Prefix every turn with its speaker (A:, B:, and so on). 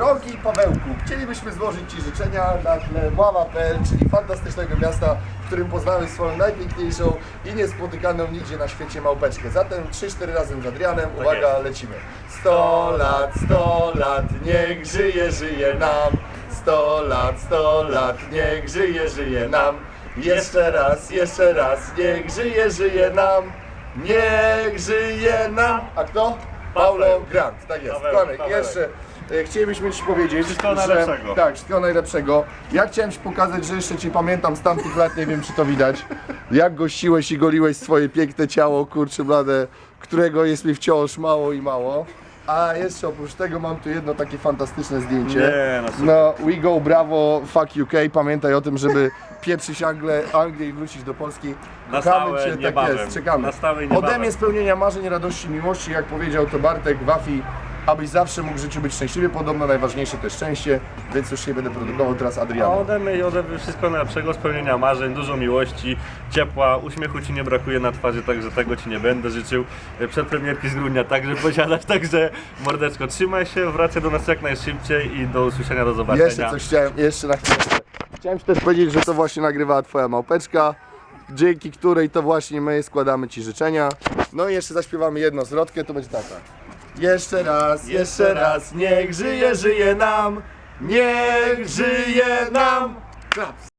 A: Drogi Pawełku, chcielibyśmy złożyć Ci życzenia na tle Mława.pl, czyli fantastycznego miasta, w którym poznałeś swoją najpiękniejszą i niespotykaną nigdzie na świecie małpeczkę. Zatem 3-4 razem z Adrianem, uwaga,
B: jest.
A: lecimy. 100 lat, 100 lat, niech żyje, żyje nam. 100 lat, 100 lat, niech żyje, żyje nam. Jeszcze raz, jeszcze raz, niech żyje, żyje nam. Niech żyje nam. A kto? Paulo Grant, tak jest.
B: Pawełek.
A: jeszcze e, chcielibyśmy Ci powiedzieć,
B: Wszystkiego
A: że,
B: najlepszego.
A: tak, wszystkiego najlepszego. Ja chciałem Ci pokazać, że jeszcze Cię pamiętam z tamtych lat, nie wiem czy to widać, jak gościłeś i goliłeś swoje piękne ciało, kurczę blade, którego jest mi wciąż mało i mało. A jeszcze oprócz tego mam tu jedno takie fantastyczne zdjęcie.
B: Nie, no super.
A: No, we go, brawo, fuck UK. Pamiętaj o tym, żeby pieprzyć Anglię, Anglię i wrócić do Polski.
B: Na stałe,
A: tak
B: niebawem.
A: jest, czekamy.
B: Na stałe i
A: Ode mnie spełnienia marzeń, radości, miłości, jak powiedział to Bartek, Wafi, abyś zawsze mógł w życiu być szczęśliwy. Podobno najważniejsze to szczęście, więc już nie będę produkował teraz
B: A
A: Adriana.
B: ode mnie i ode mnie wszystko najlepszego, spełnienia marzeń, dużo miłości, ciepła, uśmiechu Ci nie brakuje na twarzy, także tego Ci nie będę życzył. Przed premierki z grudnia także posiadać, także mordeczko, trzymaj się, wracaj do nas jak najszybciej i do usłyszenia, do zobaczenia.
A: Jeszcze coś chciałem, jeszcze na chwilę. Chciałem Ci też powiedzieć, że to właśnie nagrywała Twoja małpeczka, dzięki której to właśnie my składamy Ci życzenia. No i jeszcze zaśpiewamy jedno zwrotkę, to będzie taka. Jeszcze raz, jeszcze raz, niech żyje, żyje nam, niech żyje nam. Klaps.